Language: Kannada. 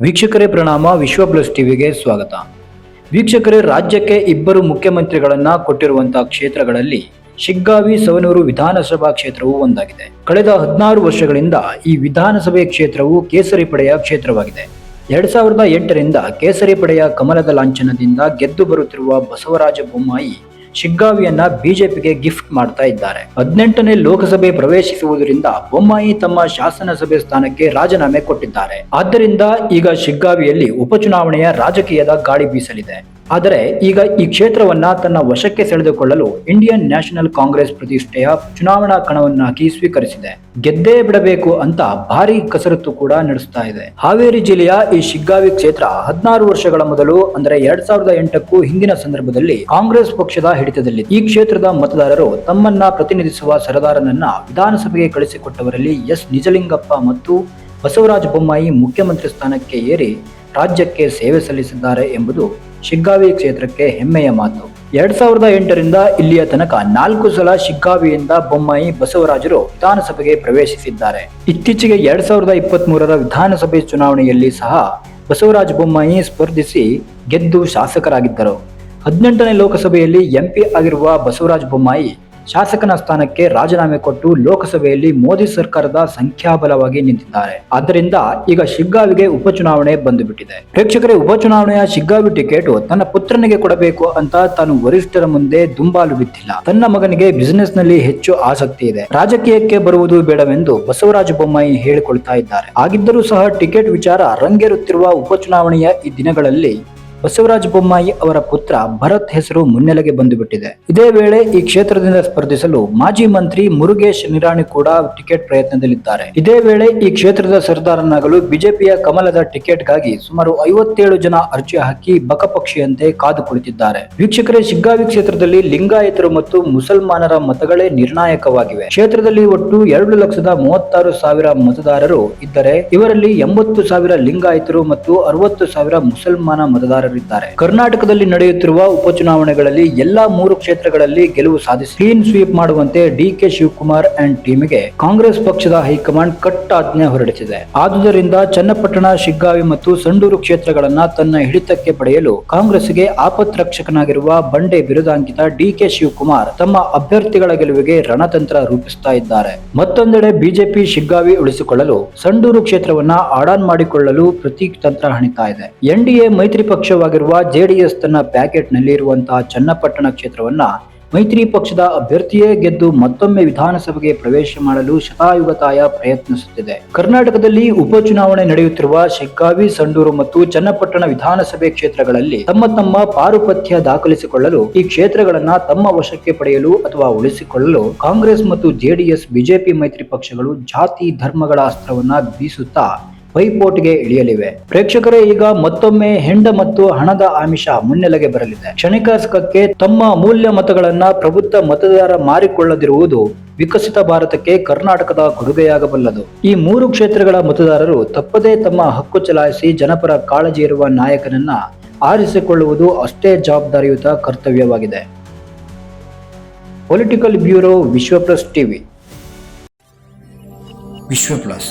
ವೀಕ್ಷಕರೇ ಪ್ರಣಾಮ, ವಿಶ್ವ ಪ್ಲಸ್ ಟಿವಿಗೆ ಸ್ವಾಗತ. ವೀಕ್ಷಕರೇ, ರಾಜ್ಯಕ್ಕೆ ಇಬ್ಬರು ಮುಖ್ಯಮಂತ್ರಿಗಳನ್ನ ಕೊಟ್ಟಿರುವಂತಹ ಕ್ಷೇತ್ರಗಳಲ್ಲಿ ಶಿಗ್ಗಾವಿ, ಸವನೂರು ವಿಧಾನಸಭಾ ಕ್ಷೇತ್ರವು ಒಂದಾಗಿದೆ. ಕಳೆದ ಹದಿನಾರು ವರ್ಷಗಳಿಂದ ಈ ವಿಧಾನಸಭೆ ಕ್ಷೇತ್ರವು ಕೇಸರಿ ಪಡೆಯ ಕ್ಷೇತ್ರವಾಗಿದೆ. ಎರಡ್ ಸಾವಿರದ ಎಂಟರಿಂದ ಕೇಸರಿ ಪಡೆಯ ಕಮಲದ ಲಾಂಛನದಿಂದ ಗೆದ್ದು ಬರುತ್ತಿರುವ ಬಸವರಾಜ ಬೊಮ್ಮಾಯಿ ಶಿಗ್ಗಾವಿಯನ್ನ ಬಿಜೆಪಿಗೆ ಗಿಫ್ಟ್ ಮಾಡ್ತಾ ಇದ್ದಾರೆ. ಹದಿನೆಂಟನೇ ಲೋಕಸಭೆ ಪ್ರವೇಶಿಸುವುದರಿಂದ ಬೊಮ್ಮಾಯಿ ತಮ್ಮ ಶಾಸನಸಭೆ ಸ್ಥಾನಕ್ಕೆ ರಾಜೀನಾಮೆ ಕೊಟ್ಟಿದ್ದಾರೆ. ಆದ್ದರಿಂದ ಈಗ ಶಿಗ್ಗಾವಿಯಲ್ಲಿ ಉಪಚುನಾವಣೆಯ ರಾಜಕೀಯದ ಗಾಳಿ ಬೀಸಲಿದೆ. ಆದರೆ ಈಗ ಈ ಕ್ಷೇತ್ರವನ್ನ ತನ್ನ ವಶಕ್ಕೆ ಸೆಳೆದುಕೊಳ್ಳಲು ಇಂಡಿಯನ್ ನ್ಯಾಷನಲ್ ಕಾಂಗ್ರೆಸ್ ಪ್ರತಿಷ್ಠೆಯ ಚುನಾವಣಾ ಕಣವನ್ನಾಗಿ ಸ್ವೀಕರಿಸಿದೆ. ಗೆದ್ದೇ ಬಿಡಬೇಕು ಅಂತ ಭಾರಿ ಕಸರತ್ತು ಕೂಡ ನಡೆಸ್ತಾ ಇದೆ. ಹಾವೇರಿ ಜಿಲ್ಲೆಯ ಈ ಶಿಗ್ಗಾವಿ ಕ್ಷೇತ್ರ ಹದಿನಾರು ವರ್ಷಗಳ ಮೊದಲು ಅಂದರೆ ಎರಡ್ ಸಾವಿರದ ಎಂಟಕ್ಕೂ ಹಿಂದಿನ ಸಂದರ್ಭದಲ್ಲಿ ಕಾಂಗ್ರೆಸ್ ಪಕ್ಷದ ಹಿಡಿತದಲ್ಲಿ. ಈ ಕ್ಷೇತ್ರದ ಮತದಾರರು ತಮ್ಮನ್ನ ಪ್ರತಿನಿಧಿಸುವ ಸರದಾರನನ್ನ ವಿಧಾನಸಭೆಗೆ ಕಳಿಸಿಕೊಟ್ಟವರಲ್ಲಿ ಎಸ್. ನಿಜಲಿಂಗಪ್ಪ ಮತ್ತು ಬಸವರಾಜ ಬೊಮ್ಮಾಯಿ ಮುಖ್ಯಮಂತ್ರಿ ಸ್ಥಾನಕ್ಕೆ ಏರಿ ರಾಜ್ಯಕ್ಕೆ ಸೇವೆ ಸಲ್ಲಿಸಿದ್ದಾರೆ ಎಂಬುದು ಶಿಗ್ಗಾವಿ ಕ್ಷೇತ್ರಕ್ಕೆ ಹೆಮ್ಮೆಯ ಮಾತು. ಎರಡ್ ಸಾವಿರದ ಎಂಟರಿಂದ ಇಲ್ಲಿಯ ತನಕ ನಾಲ್ಕು ಸಲ ಶಿಗ್ಗಾವಿಯಿಂದ ಬೊಮ್ಮಾಯಿ ಬಸವರಾಜರು ವಿಧಾನಸಭೆಗೆ ಪ್ರವೇಶಿಸಿದ್ದಾರೆ. ಇತ್ತೀಚೆಗೆ ಎರಡ್ ಸಾವಿರದ ಇಪ್ಪತ್ತ್ ಮೂರರ ವಿಧಾನಸಭೆ ಚುನಾವಣೆಯಲ್ಲಿ ಸಹ ಬಸವರಾಜ ಬೊಮ್ಮಾಯಿ ಸ್ಪರ್ಧಿಸಿ ಗೆದ್ದು ಶಾಸಕರಾಗಿದ್ದರು. ಹದಿನೆಂಟನೇ ಲೋಕಸಭೆಯಲ್ಲಿ ಎಂಪಿ ಆಗಿರುವ ಬಸವರಾಜ ಬೊಮ್ಮಾಯಿ ಶಾಸಕನ ಸ್ಥಾನಕ್ಕೆ ರಾಜೀನಾಮೆ ಕೊಟ್ಟು ಲೋಕಸಭೆಯಲ್ಲಿ ಮೋದಿ ಸರ್ಕಾರದ ಸಂಖ್ಯಾಬಲವಾಗಿ ನಿಂತಿದ್ದಾರೆ. ಆದ್ದರಿಂದ ಈಗ ಶಿಗ್ಗಾವಿಗೆ ಉಪಚುನಾವಣೆ ಬಂದು ಬಿಟ್ಟಿದೆ ಪ್ರೇಕ್ಷಕರೇ, ಉಪಚುನಾವಣೆಯ ಶಿಗ್ಗಾವಿ ಟಿಕೆಟ್ ತನ್ನ ಪುತ್ರನಿಗೆ ಕೊಡಬೇಕು ಅಂತ ತಾನು ವರಿಷ್ಠರ ಮುಂದೆ ದುಂಬಾಲು ಬಿದ್ದಿಲ್ಲ. ತನ್ನ ಮಗನಿಗೆ ಬಿಸಿನೆಸ್ನಲ್ಲಿ ಹೆಚ್ಚು ಆಸಕ್ತಿ ಇದೆ. ರಾಜಕೀಯಕ್ಕೆ ಬರುವುದು ಬೇಡವೆಂದು ಬಸವರಾಜ ಬೊಮ್ಮಾಯಿ ಹೇಳಿಕೊಳ್ತಾ ಇದ್ದಾರೆ. ಆಗಿದ್ದರೂ ಸಹ ಟಿಕೆಟ್ ವಿಚಾರ ರಂಗೇರುತ್ತಿರುವ ಉಪಚುನಾವಣೆಯ ಈ ದಿನಗಳಲ್ಲಿ ಬಸವರಾಜ ಬೊಮ್ಮಾಯಿ ಅವರ ಪುತ್ರ ಭರತ್ ಹೆಸರು ಮುನ್ನೆಲೆಗೆ ಬಂದುಬಿಟ್ಟಿದೆ. ಇದೇ ವೇಳೆ ಈ ಕ್ಷೇತ್ರದಿಂದ ಸ್ಪರ್ಧಿಸಲು ಮಾಜಿ ಮಂತ್ರಿ ಮುರುಗೇಶ್ ನಿರಾಣಿ ಕೂಡ ಟಿಕೆಟ್ ಪ್ರಯತ್ನದಲ್ಲಿದ್ದಾರೆ. ಇದೇ ವೇಳೆ ಈ ಕ್ಷೇತ್ರದ ಸರ್ದಾರನಾಗಲು ಬಿಜೆಪಿಯ ಕಮಲದ ಟಿಕೆಟ್ಗಾಗಿ ಸುಮಾರು ಐವತ್ತೇಳು ಜನ ಅರ್ಜಿ ಹಾಕಿ ಬಕಪಕ್ಷಿಯಂತೆ ಕಾದು ಕುಳಿತಿದ್ದಾರೆ. ವೀಕ್ಷಕರೇ, ಶಿಗ್ಗಾವಿ ಕ್ಷೇತ್ರದಲ್ಲಿ ಲಿಂಗಾಯತರು ಮತ್ತು ಮುಸಲ್ಮಾನರ ಮತಗಳೇ ನಿರ್ಣಾಯಕವಾಗಿವೆ. ಕ್ಷೇತ್ರದಲ್ಲಿ ಒಟ್ಟು ಎರಡು ಲಕ್ಷದ ಮೂವತ್ತಾರು ಸಾವಿರ ಮತದಾರರು ಇದ್ದರೆ, ಇವರಲ್ಲಿ ಎಂಬತ್ತು ಸಾವಿರ ಲಿಂಗಾಯತರು ಮತ್ತು ಅರವತ್ತು ಸಾವಿರ ಮುಸಲ್ಮಾನ ಮತದಾರರಿದ್ದಾರೆ ಕರ್ನಾಟಕದಲ್ಲಿ ನಡೆಯುತ್ತಿರುವ ಉಪಚುನಾವಣೆಗಳಲ್ಲಿ ಎಲ್ಲಾ ಮೂರು ಕ್ಷೇತ್ರಗಳಲ್ಲಿ ಗೆಲುವು ಸಾಧಿಸಿ ಕ್ಲೀನ್ ಸ್ವೀಪ್ ಮಾಡುವಂತೆ ಡಿ ಕೆ ಶಿವಕುಮಾರ್ ಅಂಡ್ ಟೀಮ್ಗೆ ಕಾಂಗ್ರೆಸ್ ಪಕ್ಷದ ಹೈಕಮಾಂಡ್ ಕಟ್ಟ ಆಜ್ಞೆ ಹೊರಡಿಸಿದೆ. ಆದುದರಿಂದ ಚನ್ನಪಟ್ಟಣ, ಶಿಗ್ಗಾವಿ ಮತ್ತು ಸಂಡೂರು ಕ್ಷೇತ್ರಗಳನ್ನ ತನ್ನ ಹಿಡಿತಕ್ಕೆ ಪಡೆಯಲು ಕಾಂಗ್ರೆಸ್ಗೆ ಆಪತ್ರಕ್ಷಕನಾಗಿರುವ ಬಂಡೆ ಬಿರುದಾಂಕಿತ ಡಿ ಕೆ ಶಿವಕುಮಾರ್ ತಮ್ಮ ಅಭ್ಯರ್ಥಿಗಳ ಗೆಲುವಿಗೆ ರಣತಂತ್ರ ರೂಪಿಸ್ತಾ ಇದ್ದಾರೆ. ಮತ್ತೊಂದೆಡೆ ಬಿಜೆಪಿ, ಶಿಗ್ಗಾವಿ ಉಳಿಸಿಕೊಳ್ಳಲು ಸಂಡೂರು ಕ್ಷೇತ್ರವನ್ನ ಆಡಾನ್ ಮಾಡಿಕೊಳ್ಳಲು ಪ್ರತಿ ತಂತ್ರ ಹಣಿತಾ ಇದೆ. ಎನ್ಡಿಎ ಮೈತ್ರಿ ಪಕ್ಷವಾಗಿರುವ ಜೆಡಿಎಸ್ ತನ್ನ ಪ್ಯಾಕೆಟ್ನಲ್ಲಿ ಇರುವಂತಹ ಚನ್ನಪಟ್ಟಣ ಕ್ಷೇತ್ರವನ್ನ ಮೈತ್ರಿ ಪಕ್ಷದ ಅಭ್ಯರ್ಥಿಯೇ ಗೆದ್ದು ಮತ್ತೊಮ್ಮೆ ವಿಧಾನಸಭೆಗೆ ಪ್ರವೇಶ ಮಾಡಲು ಶತಾಯುಗತಾಯ ಪ್ರಯತ್ನಿಸುತ್ತಿದೆ. ಕರ್ನಾಟಕದಲ್ಲಿ ಉಪಚುನಾವಣೆ ನಡೆಯುತ್ತಿರುವ ಶಿಗ್ಗಾವಿ, ಸಂಡೂರು ಮತ್ತು ಚನ್ನಪಟ್ಟಣ ವಿಧಾನಸಭೆ ಕ್ಷೇತ್ರಗಳಲ್ಲಿ ತಮ್ಮ ತಮ್ಮ ಪಾರುಪತ್ಯ ದಾಖಲಿಸಿಕೊಳ್ಳಲು ಈ ಕ್ಷೇತ್ರಗಳನ್ನ ತಮ್ಮ ವಶಕ್ಕೆ ಪಡೆಯಲು ಅಥವಾ ಉಳಿಸಿಕೊಳ್ಳಲು ಕಾಂಗ್ರೆಸ್ ಮತ್ತು ಜೆಡಿಎಸ್, ಬಿಜೆಪಿ ಮೈತ್ರಿ ಪಕ್ಷಗಳು ಜಾತಿ, ಧರ್ಮಗಳ ಅಸ್ತ್ರವನ್ನ ಬೀಸುತ್ತಾ ಪೈಪೋಟಿಗೆ ಇಳಿಯಲಿವೆ. ಪ್ರೇಕ್ಷಕರೇ, ಈಗ ಮತ್ತೊಮ್ಮೆ ಹೆಂಡ ಮತ್ತು ಹಣದ ಆಮಿಷ ಮುನ್ನೆಲೆಗೆ ಬರಲಿದೆ. ಕ್ಷಣಿಕ ಸುಖಕ್ಕೆ ತಮ್ಮ ಮೂಲ್ಯ ಮತಗಳನ್ನ ಪ್ರಬುದ್ಧ ಮತದಾರ ಮಾರಿಕೊಳ್ಳದಿರುವುದು ವಿಕಸಿತ ಭಾರತಕ್ಕೆ ಕರ್ನಾಟಕದ ಕೊಡುಗೆಯಾಗಬಲ್ಲದು. ಈ ಮೂರು ಕ್ಷೇತ್ರಗಳ ಮತದಾರರು ತಪ್ಪದೇ ತಮ್ಮ ಹಕ್ಕು ಚಲಾಯಿಸಿ ಜನಪರ ಕಾಳಜಿ ಇರುವ ನಾಯಕನನ್ನ ಆರಿಸಿಕೊಳ್ಳುವುದು ಅಷ್ಟೇ ಜವಾಬ್ದಾರಿಯುತ ಕರ್ತವ್ಯವಾಗಿದೆ. Political bureau Vishwa plus TV. Vishwa plus